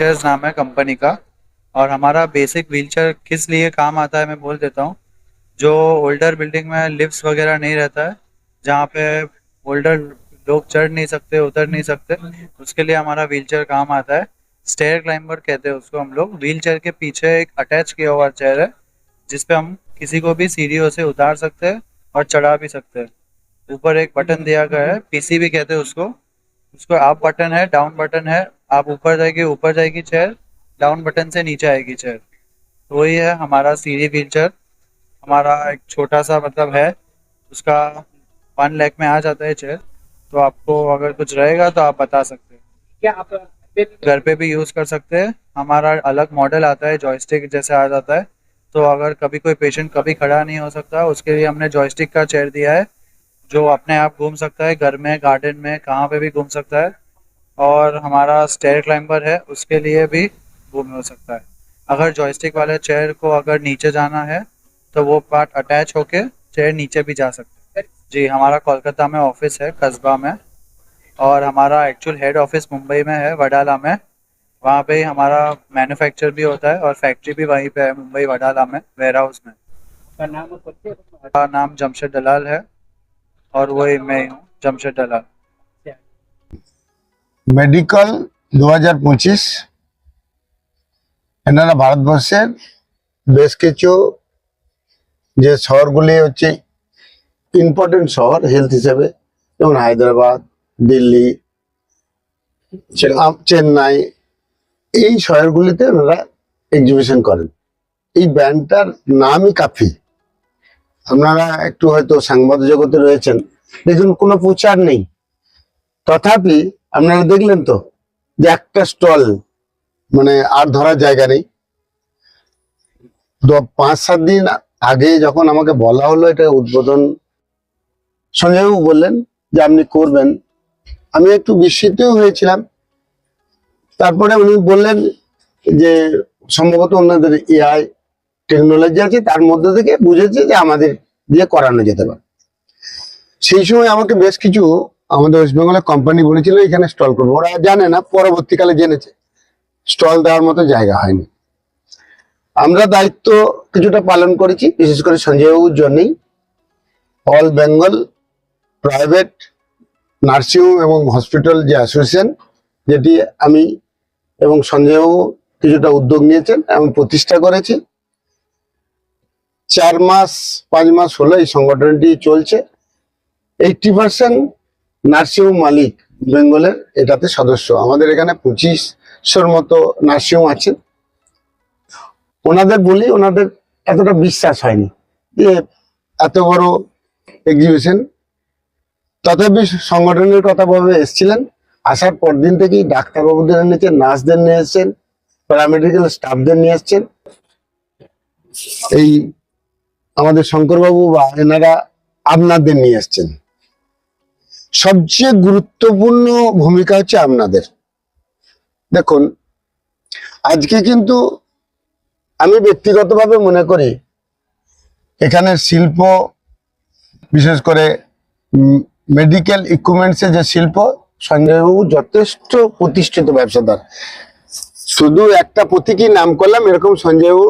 Chairs नाम है company का। और हमारा बेसिक व्हीलचेयर किस लिए काम आता है मैं बोल देता हूँ। जो ओल्डर बिल्डिंग में लिफ्ट वगैरह नहीं रहता है, जहाँ पे ओल्डर लोग चढ़ नहीं सकते, उतर नहीं सकते, उसके लिए हमारा व्हीलचेयर काम आता है। स्टेयर क्लाइंबर कहते हैं उसको हम लोग। व्हीलचेयर के पीछे एक अटैच किया हुआ चेयर है जिसपे हम किसी को भी सीढ़ियों से उतार सकते हैं और चढ़ा भी सकते हैं। ऊपर एक बटन दिया गया है पीसी भी कहते हैं उसको। उसको अप बटन है डाउन बटन है आप ऊपर जाएगी ऊपर जाएगी चेयर डाउन बटन से नीचे आएगी चेयर तो वही है हमारा सीढ़ी व्हीलचेयर हमारा एक छोटा सा मतलब है उसका वन लैख में आ जाता है चेयर तो आपको अगर कुछ रहेगा तो आप बता सकते हैं। क्या आप घर पे भी यूज़ कर सकते हैं। हमारा अलग मॉडल आता है जॉयस्टिक जैसे आ जाता है। तो अगर कभी कोई पेशेंट कभी खड़ा नहीं हो सकता उसके लिए हमने जॉयस्टिक का चेयर दिया है जो अपने आप घूम सकता है घर में गार्डन में कहाँ पे भी घूम सकता है। और हमारा स्टेयर क्लाइंबर है उसके लिए भी घूम हो सकता है। अगर जॉयस्टिक वाले चेयर को अगर नीचे जाना है तो वो पार्ट अटैच होके चेयर नीचे भी जा सकते हैं। जी हमारा कोलकाता में ऑफ़िस है कस्बा में। और हमारा एक्चुअल हेड ऑफ़िस मुंबई में है वडाला में। वहाँ पे हमारा मैन्युफैक्चर भी होता है और फैक्ट्री भी वहीं पे है मुंबई वडाला में वेयर हाउस में। का नाम नाम जमशेद दलाल है और वही मैं हूँ जमशेद दलाल। মেডিকেল দু হাজার পঁচিশ। এনারা ভারতবর্ষের বেশ কিছু যে শহরগুলি হচ্ছে ইম্পর্টেন্ট শহর হেলথ হিসেবে, যেমন হায়দ্রাবাদ, দিল্লি চেন্নাই, এই শহরগুলিতে ওনারা এক্সিবিশন করেন। এই ব্যান্ডটার নামই কাফি। আপনারা একটু হয়তো সাংবাদিক জগতে রয়েছেন, দেখুন কোনো প্রচার নেই। তথাপি আপনারা দেখলেন তো যে একটা স্টল মানে আর ধরার জায়গা নেই। পাঁচ সাত দিন আগে যখন আমাকে বলা হলো এটা উদ্বোধন সঞ্জয়বাবু বললেন যে আপনি করবেন। আমি একটু বিস্মিত হয়েছিলাম। তারপরে উনি বললেন যে সম্ভবত ওনাদের এআই টেকনোলজি আছে, তার মধ্যে থেকে বুঝেছে যে আমাদের দিয়ে করানো যেতে পারে। সেই সময় আমাকে বেশ কিছু আমাদের ওয়েস্ট বেঙ্গলের কোম্পানি বলেছিল এখানে স্টল করব। ওরা জানে না, পরবর্তীকালে জেনেছে। স্টল দেওয়ার মতো জায়গা হয়নি। আমরা দায়িত্ব কিছুটা পালন করেছি, বিশেষ করে সঞ্জয়বাবুর জন্যই। All Bengal private nursing home এবং হসপিটাল যে অ্যাসোসিয়েশন যেটি আমি এবং সঞ্জয়বাবু কিছুটা উদ্যোগ নিয়েছেন এবং প্রতিষ্ঠা করেছি। চার মাস, পাঁচ মাস হলো এই সংগঠনটি চলছে। এইটটি পার্সেন্ট নার্সিংহোম মালিক বেঙ্গলের এটাতে সদস্য। আমাদের এখানে পঁচিশশোর মতো নার্সিংহোম আছেন ওনাদের বলি ওনাদের এতটা বিশ্বাস হয়নি যে এত বড় এক্সিবিশন তথাপি সংগঠনের কথা ভাবে এসেছিলেন। আসার পর দিন থেকেই ডাক্তারবাবুদের এনেছেন নার্সদের নিয়ে এসছেন প্যারামেডিক্যাল স্টাফদের নিয়ে এসছেন। এই আমাদের শঙ্করবাবু বা এনারা আপনাদের নিয়ে এসছেন। সবচেয়ে গুরুত্বপূর্ণ ভূমিকা হচ্ছে আপনাদের। দেখুন, আজকে কিন্তু আমি ব্যক্তিগতভাবে মনে করি এখানে শিল্প, বিশেষ করে মেডিকেল ইকুইপমেন্টসের যে শিল্প, সঞ্জয়বাবু যথেষ্ট প্রতিষ্ঠিত ব্যবসাদার। শুধু একটা প্রতীকই নাম করলাম, এরকম সঞ্জয়বাবু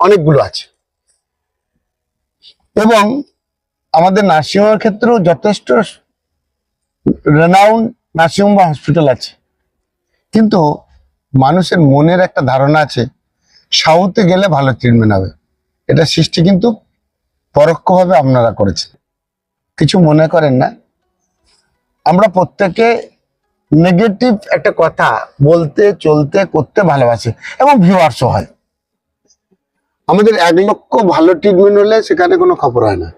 অনেকগুলো আছে। এবং আমাদের নার্সিংহোমের ক্ষেত্রেও যথেষ্ট রেনাউন্ড নার্সিংহোম বা হসপিটাল আছে। কিন্তু মানুষের মনের একটা ধারণা আছে, সাউথে গেলে ভালো ট্রিটমেন্ট হবে। এটা সৃষ্টি কিন্তু পরোক্ষভাবে আপনারা করেছেন। কিছু মনে করেন না? আমরা প্রত্যেকে নেগেটিভ একটা কথা বলতে, চলতে, করতে ভালোবাসি এবং ভিউয়ার্সও হয়। আমাদের এক লক্ষ ভালো ট্রিটমেন্ট হলে সেখানে কোনো খবর হয় না।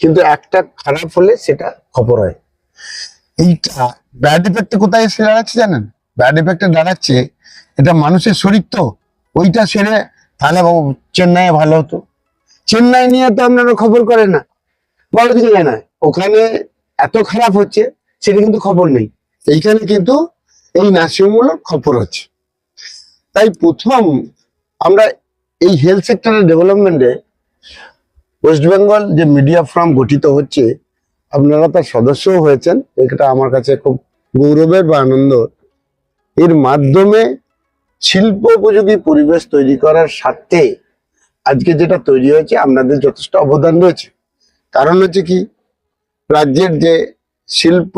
কিন্তু একটা খারাপ হলে সেটা খবর হয়। এইটা ব্যাড ইফেক্টে কোথায় এসে দাঁড়াচ্ছে জানেন? ব্যাড ইফেক্টে দাঁড়াচ্ছে, এটা মানুষের শরীর তো, ওইটা সেরে তাহলে বাবু চেন্নাইয়ে ভালো হতো। চেন্নাই নিয়ে তো আপনারা খবর করেন না। দিকে যায় না ওখানে এত খারাপ হচ্ছে, সেটা কিন্তু খবর নেই। এইখানে কিন্তু এই নার্সিংহোমগুলোর খবর হচ্ছে। তাই প্রথম আমরা এই হেলথ সেক্টরের ডেভেলপমেন্টে ওয়েস্ট বেঙ্গল যে মিডিয়া ফোরাম গঠিত হচ্ছে আপনারা তার সদস্যও হয়েছেন। এটা আমার কাছে খুব গৌরবের বা আনন্দ। এর মাধ্যমে শিল্প উপযোগী পরিবেশ তৈরি করার স্বার্থে আজকে যেটা তৈরি হয়েছে, আপনাদের যথেষ্ট অবদান রয়েছে। কারণ হচ্ছে কি, রাজ্যের যে শিল্প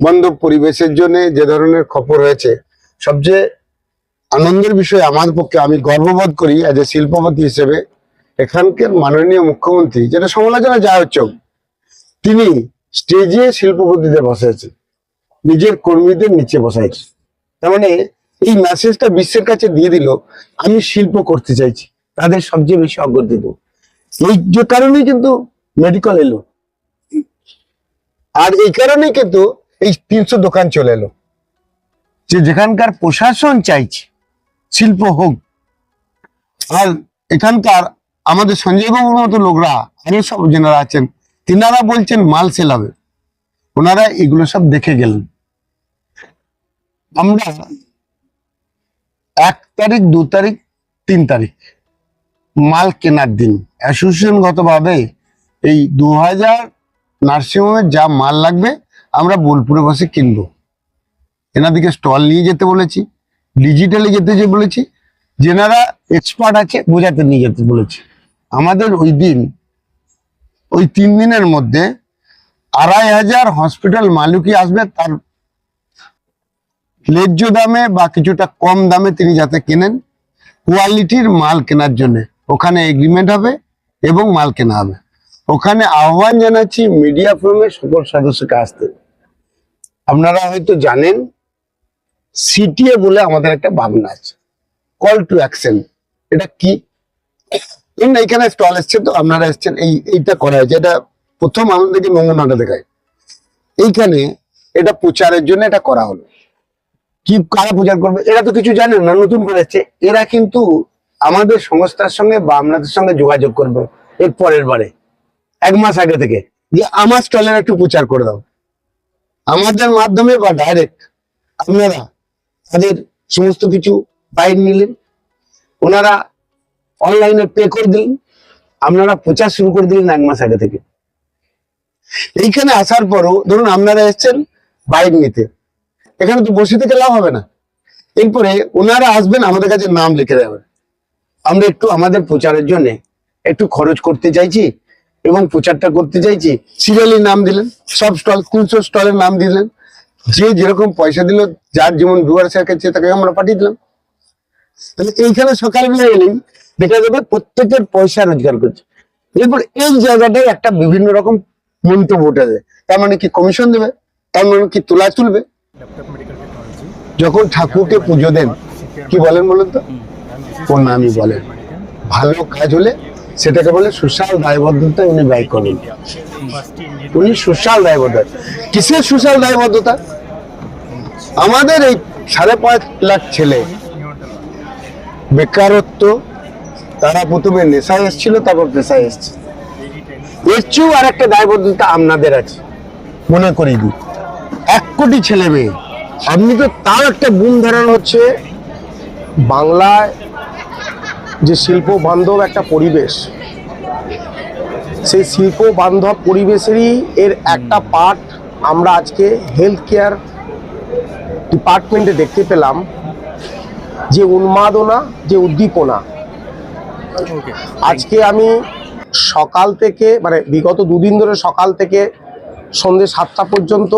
বান্ধব পরিবেশের জন্য যে ধরনের খবর হয়েছে সবচেয়ে আনন্দের বিষয় আমার পক্ষে, আমি গর্ববোধ করি এজ এ শিল্পপতি হিসেবে এখানকার মাননীয় মুখ্যমন্ত্রী, যেটা সমালোচনা যা হচ্ছে তিনি স্টেজে শিল্পপতিদের বসাইছেন নিজের কর্মীদের নিচে বসাইছে। তার মানে এই মেসেজটা বিশ্বের কাছে দিয়ে দিল, আমি শিল্প করতে চাইছি, তাদের সবচেয়ে বেশি অগ্রতি দেবো এই যে কারণেই কিন্তু মেডিকেল এলো। আর এই কারণেই কিন্তু এই তিনশো দোকান চলে এলো। যে যেখানকার প্রশাসন চাইছে, শিল্প হোক। আর এখানকার আমাদের সঞ্জয় বাবুর মতো লোকরা আরও সব জেনারা আছেন তিনারা বলছেন মাল সেল হবে। ওনারা এগুলো সব দেখে গেলেন। আমরা এক তারিখ, দু তারিখ, তিন তারিখ মাল কেনার দিন। অ্যাসোসিয়েশন গতভাবে এই দু হাজার নার্সিংহোমের যা মাল লাগবে আমরা বোলপুরে বসে কিনবো। এনাদিকে স্টল নিয়ে যেতে বলেছি ডিজিটালে যেতে যে বলেছি, যেনারা এক্সপার্ট আছে, বোঝাতে নিয়ে যেতে বলেছি। আমাদের ওই দিন ওই তিন দিনের মধ্যে আড়াই হাজার হসপিটাল মালিকই আসবে, তার ন্যায্য দামে বা কিছুটা কম দামে তিনি যাতে কেনেন, কোয়ালিটির মাল কেনার জন্য। ওখানে এগ্রিমেন্ট হবে এবং মাল কেনা হবে। ওখানে আহ্বান জানাচ্ছি মিডিয়া ফোরামের সকল সদস্যকে আসতে। আপনারা হয়তো জানেন সিটিএ বলে আমাদের একটা ভাবনা আছে। কল টু অ্যাকশন এটা কি? ধরুন এইখানে স্টল এসছে তো, আপনারা এসছেন, এই, এইটা করা হয়েছে। এটা প্রথম আমাদেরকে নমুনাটা দেখায়। এইখানে এটা প্রচারের জন্য এটা করা হলো। কি, কারা প্রচার করবে? এরা তো কিছু জানেন না, নতুন করে এসছে। এরা কিন্তু আমাদের সংস্থার সঙ্গে বা আপনাদের সঙ্গে যোগাযোগ করবে এর পরের বারে, এক মাস আগে থেকে। যে আমার স্টলের একটু প্রচার করে দাও। আমাদের মাধ্যমে বা ডাইরেক্ট আপনারা তাদের সমস্ত কিছু বাইর নিলেন। ওনারা অনলাইনে পে করে দিলেন। আপনারা প্রচার শুরু করে দিলেন এক মাস আগে থেকে। এইখানে আসার পরও ধরুন আপনারা এসছেন বাইক নিতে। এখানে তো বসে থেকে লাভ হবে না। এরপরে ওনারা আসবেন, আমাদের কাছে নাম লিখে দেবেন। আমরা একটু আমাদের প্রচারের জন্য একটু খরচ করতে চাইছি এবং প্রচারটা করতে চাইছি। সিরিয়ালি নাম দিলেন, সব স্টল তিনশো স্টলের নাম দিলেন। যে যেরকম পয়সা দিল, যার যেমন ভিউয়ার্স আছে তাকে আমরা পাঠিয়ে দিলাম। তাহলে এইখানে সকালবেলা এলেই দেখা যাবে, প্রত্যেকের পয়সা রোজগার করছে। এরপর এই জায়গাটায় একটা বিভিন্ন রকম মন্তব্য উঠে যায়। তার মানে কি কমিশন দেবে? তার মানে কি তোলা তুলবে? যখন ঠাকুরকে পুজো দেন, কি বলেন বলুন তো? প্রণামী বলেন। ভালো কাজ হলে সেটাকে বলে সুশাল দায়বদ্ধতা উনি ব্যয় করেন। উনি সুশাল দায়বদ্ধতা। কিসের সুশাল দায়বদ্ধতা? আমাদের এই সাড়ে পাঁচ লাখ ছেলে, বেকারত্ব তারা প্রথমে নেশায় এসেছিল, তারপর পেশায় এসছে। এর চেয়েও আর একটা দায়বদ্ধতা আপনাদের আছে। মনে করি দিই, এক কোটি ছেলে মেয়ে। আপনি তো তার একটা বুম ধারণ হচ্ছে। বাংলায় যে শিল্প বান্ধব একটা পরিবেশ, সেই শিল্প বান্ধব পরিবেশেরই এর একটা পার্ট আমরা আজকে হেলথ কেয়ার ডিপার্টমেন্টে দেখতে পেলাম। যে উন্মাদনা, যে উদ্দীপনা আজকে আমি সকাল থেকে মানে বিগত দুদিন ধরে সকাল থেকে সন্ধ্যে সাতটা পর্যন্ত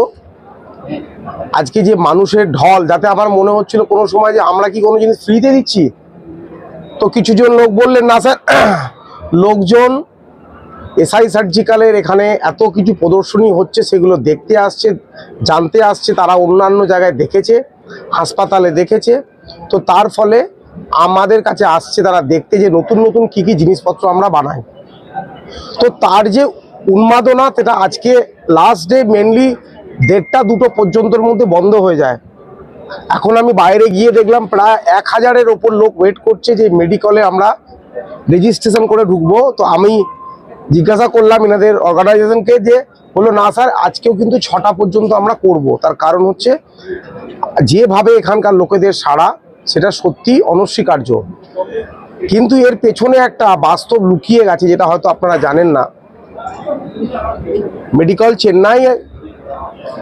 আজকে যে মানুষের ঢল, যাতে আমার মনে হচ্ছিল কোনো সময় যে আমরা কি কোনো জিনিস ফ্রিতে দিচ্ছি? তো কিছুজন লোক বললেন, না স্যার। লোকজন এসআই সার্জিক্যালের এখানে এত কিছু প্রদর্শনী হচ্ছে, সেগুলো দেখতে আসছে, জানতে আসছে, তারা অন্যান্য জায়গায় দেখেছে, হাসপাতালে দেখেছে। তো তার ফলে আমাদের কাছে আসছে, তারা দেখতে যে নতুন নতুন কি কি জিনিসপত্র আমরা বানাই। তো তার যে উন্মাদনা, সেটা আজকে লাস্ট ডে মেনলি দেড়টা দুটো পর্যন্তর মধ্যে বন্ধ হয়ে যায়। এখন আমি বাইরে গিয়ে দেখলাম, প্রায় এক হাজারের ওপর লোক ওয়েট করছে যে মেডিকেলে আমরা রেজিস্ট্রেশন করে ঢুকবো। তো আমি জিজ্ঞাসা করলাম এনাদের অর্গানাইজেশনকে যে, বলল, না স্যার, আজকেও কিন্তু ছটা পর্যন্ত আমরা করব। তার কারণ হচ্ছে, যেভাবে এখানকার লোকেদের সাড়া সেটা সত্যি অনস্বীকার্য। কিন্তু এর পেছনে একটা বাস্তব লুকিয়ে গেছে যেটা হয়তো আপনারা জানেন না। মেডিকেল চেন্নাই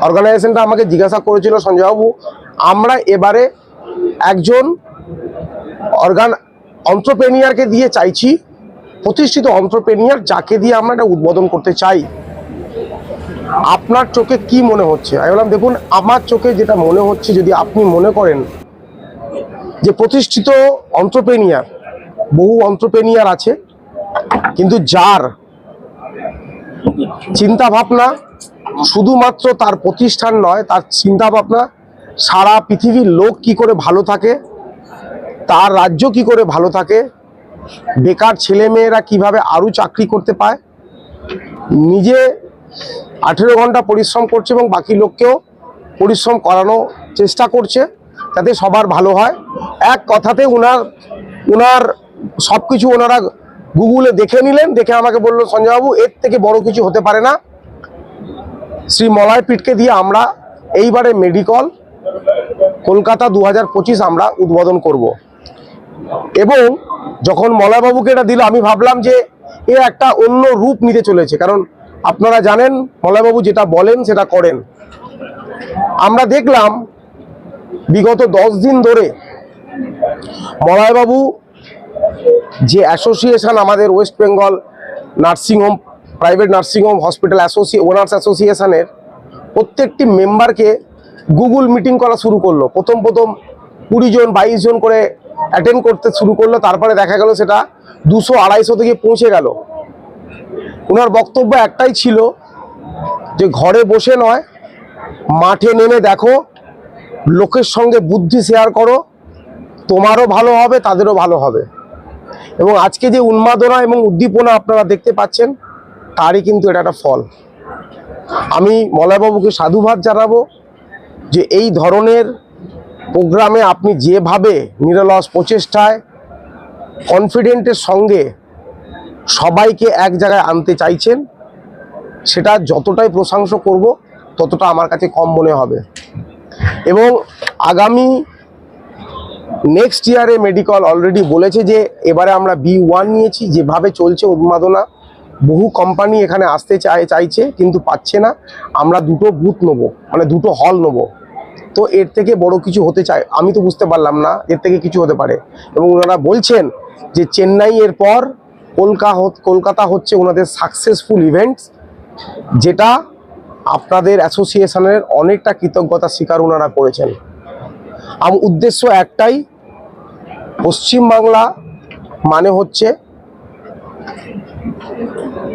অর্গানাইজেশনটা আমাকে জিজ্ঞাসা করেছিল, সঞ্জয়বাবু, আমরা এবারে একজন অর্গান, অন্ত্রপ্রেনিয়ারকে দিয়ে চাইছি, প্রতিষ্ঠিত অন্ত্রপ্রেনিয়ার যাকে দিয়ে আমরা এটা উদ্বোধন করতে চাই। আপনার চোখে কি মনে হচ্ছে? আমি বললাম, দেখুন, আমার চোখে যেটা মনে হচ্ছে, যদি আপনি মনে করেন যে প্রতিষ্ঠিত অন্টারপ্রেনিয়ার বহু অন্ত্রপ্রেনিয়ার আছে, কিন্তু যার চিন্তা ভাবনা শুধুমাত্র তার প্রতিষ্ঠান নয়, তার চিন্তা ভাবনা সারা পৃথিবীর লোক কি করে ভালো থাকে, তার রাজ্য কি করে ভালো থাকে, বেকার ছেলেমেয়েরা কীভাবে আরও চাকরি করতে পায়, নিজে আঠেরো ঘণ্টা পরিশ্রম করছে এবং বাকি লোককেও পরিশ্রম করানো চেষ্টা করছে। যাতে সবার ভালো হয়। এক কথাতে ওনার ওনার সব কিছু ওনারা গুগলে দেখে নিলেন, দেখে আমাকে বলল, সঞ্জয়বাবু, এর থেকে বড় কিছু হতে পারে না। শ্রী মলয় পিটকে দিয়ে আমরা এইবারে মেডিকল কলকাতা দু হাজার পঁচিশ আমরা উদ্বোধন করব। এবং যখন মলয়বাবুকে এটা দিল, আমি ভাবলাম যে এ একটা অন্য রূপ নিতে চলেছে। কারণ আপনারা জানেন মলয়বাবু যেটা বলেন, সেটা করেন। আমরা দেখলাম বিগত দশ দিন ধরে মলয়বাবু যে অ্যাসোসিয়েশন আমাদের west Bengal nursing home private nursing home hospital অ্যাসোসিয়ে owners অ্যাসোসিয়েশনের প্রত্যেকটি মেম্বারকে গুগল মিটিং করা শুরু করল। প্রথম প্রথম কুড়ি জন, বাইশ জন করে অ্যাটেন্ড করতে শুরু করল। তারপরে দেখা গেল সেটা দুশো আড়াইশো থেকে পৌঁছে গেল। ওনার বক্তব্য একটাই ছিল যে ঘরে বসে নয়, মাঠে নেমে দেখো লোকের সঙ্গে বুদ্ধি শেয়ার করো, তোমারও ভালো হবে, তাদেরও ভালো হবে। এবং আজকে যে উন্মাদনা এবং উদ্দীপনা আপনারা দেখতে পাচ্ছেন, তারই কিন্তু এটা একটা ফল। আমি মলয়বাবুকে সাধুবাদ জানাব যে এই ধরনের প্রোগ্রামে আপনি যেভাবে নিরলস প্রচেষ্টায় কনফিডেন্টের সঙ্গে সবাইকে এক জায়গায় আনতে চাইছেন, সেটা যতটাই প্রশংসা করব, ততটা আমার কাছে কম মনে হবে। এবং আগামী নেক্সট ইয়ারে মেডিকেল অলরেডি বলেছে যে এবারে আমরা বি ওয়ান নিয়েছি, যেভাবে চলছে উন্মাদনা, বহু কোম্পানি এখানে আসতে চায়, চাইছে, কিন্তু পাচ্ছে না। আমরা দুটো বুথ নেব মানে দুটো হল নেব। তো এর থেকে বড় কিছু হতে চায়, আমি তো বুঝতে পারলাম না, এর থেকে কিছু হতে পারে। এবং ওনারা বলছেন যে চেন্নাই এর পর কলকা কলকাতা হচ্ছে ওনাদের সাকসেসফুল ইভেন্টস যেটা আপনাদের অ্যাসোসিয়েশনের অনেকটা কৃতজ্ঞতা স্বীকার ওনারা করেছেন। আমার উদ্দেশ্য একটাই, পশ্চিমবাংলা মানে হচ্ছে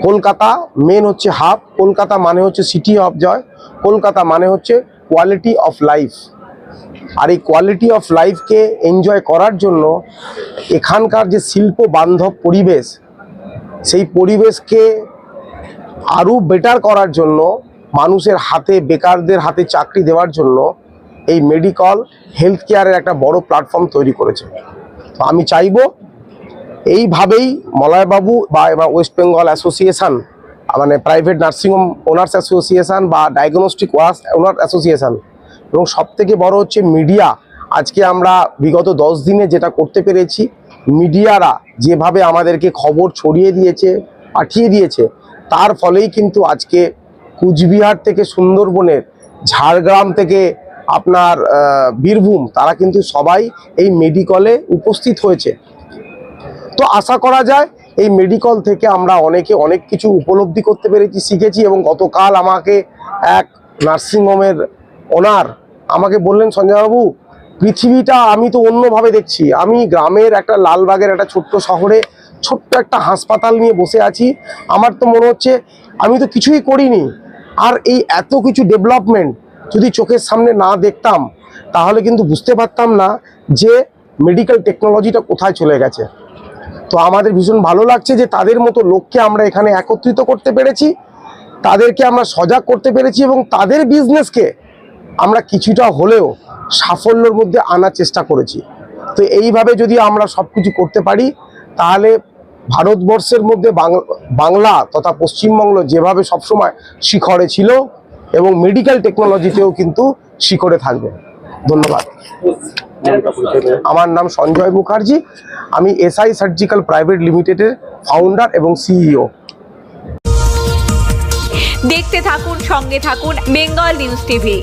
কলকাতা মেন হচ্ছে হাব কলকাতা মানে হচ্ছে সিটি অফ জয় কলকাতা মানে হচ্ছে কোয়ালিটি অফ লাইফ আর এই কোয়ালিটি অফ লাইফকে এনজয় করার জন্য এখানকার যে শিল্প বান্ধব পরিবেশ, সেই পরিবেশকে আরও বেটার করার জন্য মানুষের হাতে, বেকারদের হাতে চাকরি দেওয়ার জন্য এই মেডিকেল হেলথ কেয়ারের একটা বড় প্ল্যাটফর্ম তৈরি করেছে। তো আমি চাইব এইভাবেই মলয়বাবু বা ওয়েস্ট বেঙ্গল অ্যাসোসিয়েশন মানে private nursing home owners association বা ডায়াগনস্টিক ওনার অ্যাসোসিয়েশন এবং সব থেকে বড় হচ্ছে মিডিয়া আজকে আমরা বিগত দশ দিনে যেটা করতে পেরেছি মিডিয়ারা যেভাবে আমাদেরকে খবর ছড়িয়ে দিয়েছে, পাঠিয়ে দিয়েছে, তার ফলেই কিন্তু আজকে কুচবিহার থেকে সুন্দরবনের ঝাড়গ্রাম থেকে আপনার বীরভূম, তারা কিন্তু সবাই এই মেডিকলে উপস্থিত হয়েছে। তো আশা করা যায় এই মেডিকল থেকে আমরা অনেকে অনেক কিছু উপলব্ধি করতে পেরেছি, শিখেছি এবং গতকাল আমাকে এক নার্সিংহোমের ওনার আমাকে বললেন, সঞ্জয়বাবু, পৃথিবীটা আমি তো অন্যভাবে দেখছি। আমি গ্রামের একটা লালবাগের একটা ছোট্ট শহরে ছোট্ট একটা হাসপাতাল নিয়ে বসে আছি। আমার তো মনে হচ্ছে আমি তো কিছুই করিনি। আর এই এত কিছু ডেভেলপমেন্ট যদি চোখের সামনে না দেখতাম, তাহলে কিন্তু বুঝতে পারতাম না যে মেডিকেল টেকনোলজিটা কোথায় চলে গেছে। তো আমাদের ভীষণ ভালো লাগছে যে তাদের মতো লোককে আমরা এখানে একত্রিত করতে পেরেছি, তাদেরকে আমরা সজাগ করতে পেরেছি এবং তাদের বিজনেসকে আমরা কিছুটা হলেও সাফল্যর মধ্যে আনার চেষ্টা করেছি। তো এইভাবে যদি আমরা সব কিছু করতে পারি, তাহলে ভারতবর্ষের মধ্যে বাংলা তথা পশ্চিমবঙ্গ যেভাবে সবসময় শিখরে ছিল এবং মেডিকেল টেকনোলজিতেও কিন্তু শিখরে থাকবে। ধন্যবাদ। আমার নাম সঞ্জয় মুখার্জি। আমি এসআই সার্জিক্যাল প্রাইভেট লিমিটেডের ফাউন্ডার এবং E সিইও দেখতে থাকুন, সঙ্গে থাকুন বেঙ্গল নিউজ টিভি